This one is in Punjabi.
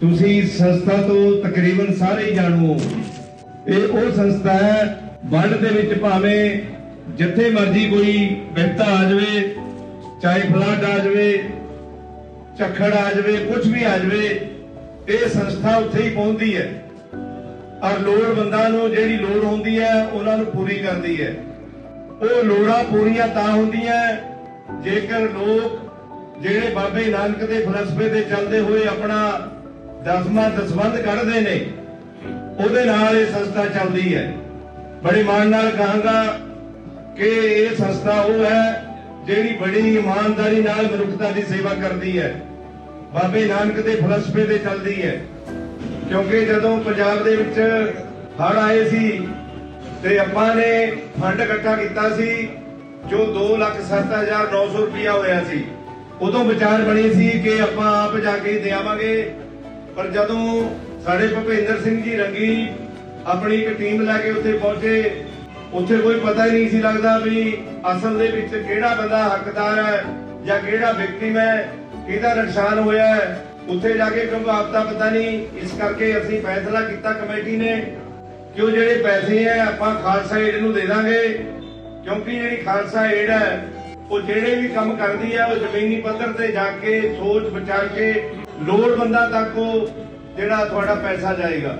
ਤੁਸੀਂ ਸੰਸਥਾ ਤੋਂ ਤਕਰੀਬਨ ਸਾਰੇ ਹੀ ਜਾਣੂ। ਹੋ ਇਹ ਉਹ ਸੰਸਥਾ ਹੈ, ਵਰਲਡ ਦੇ ਵਿੱਚ ਭਾਵੇਂ ਜਿੱਥੇ ਮਰਜ਼ੀ ਕੋਈ ਵਿਪਤਾ ਆ ਜਾਵੇ, ਚਾਹੇ ਫਲੱਡ ਆ ਜਾਵੇ, ਝੱਖੜ ਆ ਜਾਵੇ ਕੁਝ ਵੀ ਆ ਜਾਵੇ, ਇਹ ਸੰਸਥਾ ਉੱਥੇ ਹੀ ਪਹੁੰਚਦੀ ਹੈ। ਔਰ ਲੋੜਵੰਦਾਂ ਨੂੰ ਜਿਹੜੀ ਲੋੜ ਹੁੰਦੀ ਹੈ, ਉਹਨਾਂ ਨੂੰ ਪੂਰੀ ਕਰਦੀ ਹੈ। ਉਹ ਲੋੜਾਂ ਪੂਰੀਆਂ ਤਾਂ ਹੁੰਦੀਆਂ, ਜੇਕਰ ਲੋਕ ਜਿਹੜੇ ਬਾਬੇ ਨਾਨਕ ਦੇ ਫਲਸਫੇ ਤੇ ਚੱਲਦੇ ਹੋਏ ਆਪਣਾ ਦਸਵਾਂ ਦਸਵੰਧ ਕੱਢਦੇ ਨੇ। ਉਹਦੇ ਨਾਲ ਇਹ ਸੰਸਥਾ ਚੱਲਦੀ ਹੈ। ਬੜੇ ਮਾਣ ਨਾਲ ਕਹਾਂਗਾ ਕਿ ਇਹ ਸੰਸਥਾ ਉਹ ਹੈ ਜਿਹੜੀ ਬੜੀ ਇਮਾਨਦਾਰੀ ਨਾਲ ਮਨੁੱਖਤਾ ਦੀ ਸੇਵਾ ਕਰਦੀ ਹੈ। ਬਾਬੇ ਨਾਨਕ ਦੇ ਫਲਸਫੇ ਤੇ ਚੱਲਦੀ ਹੈ। ਕਿਉਂਕਿ ਜਦੋਂ ਪੰਜਾਬ ਦੇ ਵਿੱਚ ਹੜ ਆਏ ਸੀ ਤੇ ਆਪਾਂ ਨੇ ਫੰਡ ਇਕੱਠਾ ਕੀਤਾ ਸੀ ਜੋ 2,07,900 ਰੁਪਇਆ ਹੋਇਆ ਸੀ। ਉਦੋਂ ਵਿਚਾਰ ਬਣੀ ਸੀ ਕਿ ਆਪਾਂ ਆਪ ਜਾ ਕੇ ਦੇਵਾਂਗੇ। ਪਰ ਜਦੋਂ ਸਾਡੇ ਭੁਪਿੰਦਰ ਸਿੰਘ ਜੀ ਰੰਗੀ ਆਪਣੀ ਇੱਕ ਟੀਮ ਲੈ ਕੇ ਉੱਥੇ ਪਹੁੰਚੇ, ਉੱਥੇ ਕੋਈ ਪਤਾ ਹੀ ਨਹੀਂ ਸੀ ਲੱਗਦਾ ਵੀ ਅਸਲ ਦੇ ਵਿੱਚ ਕਿਹੜਾ ਬੰਦਾ ਹੱਕਦਾਰ ਹੈ ਜਾਂ ਕਿਹੜਾ ਵਿਅਕਤੀ ਹੈ, ਕਿਹਦਾ ਨੁਕਸਾਨ ਹੋਇਆ ਹੈ। ਉੱਥੇ ਜਾ ਕੇ ਕਿਉਂਕਿ ਆਪ ਪਤਾ ਨਹੀਂ, ਇਸ ਕਰਕੇ ਅਸੀਂ ਫੈਸਲਾ ਕੀਤਾ ਕਮੇਟੀ ਨੇ ਕਿ ਉਹ ਜਿਹੜੇ ਪੈਸੇ ਹੈ, ਆਪਾਂ ਖਾਲਸਾ ਏਡ ਨੂੰ ਦੇ ਦਾਂਗੇ। ਕਿਉਂਕਿ ਜਿਹੜੀ ਖਾਲਸਾ ਏਡ ਹੈ, ਉਹ ਜਿਹੜੇ ਵੀ ਕੰਮ ਕਰਦੀ ਹੈ, ਉਹ ਜ਼ਮੀਨੀ ਪੱਧਰ ਤੇ ਜਾ ਕੇ ਸੋਚ ਵਿਚਾਰ ਕੇ ਲੋੜਵੰਦਾਂ ਤੱਕ ਉਹ ਜਿਹੜਾ ਤੁਹਾਡਾ ਪੈਸਾ ਜਾਏਗਾ।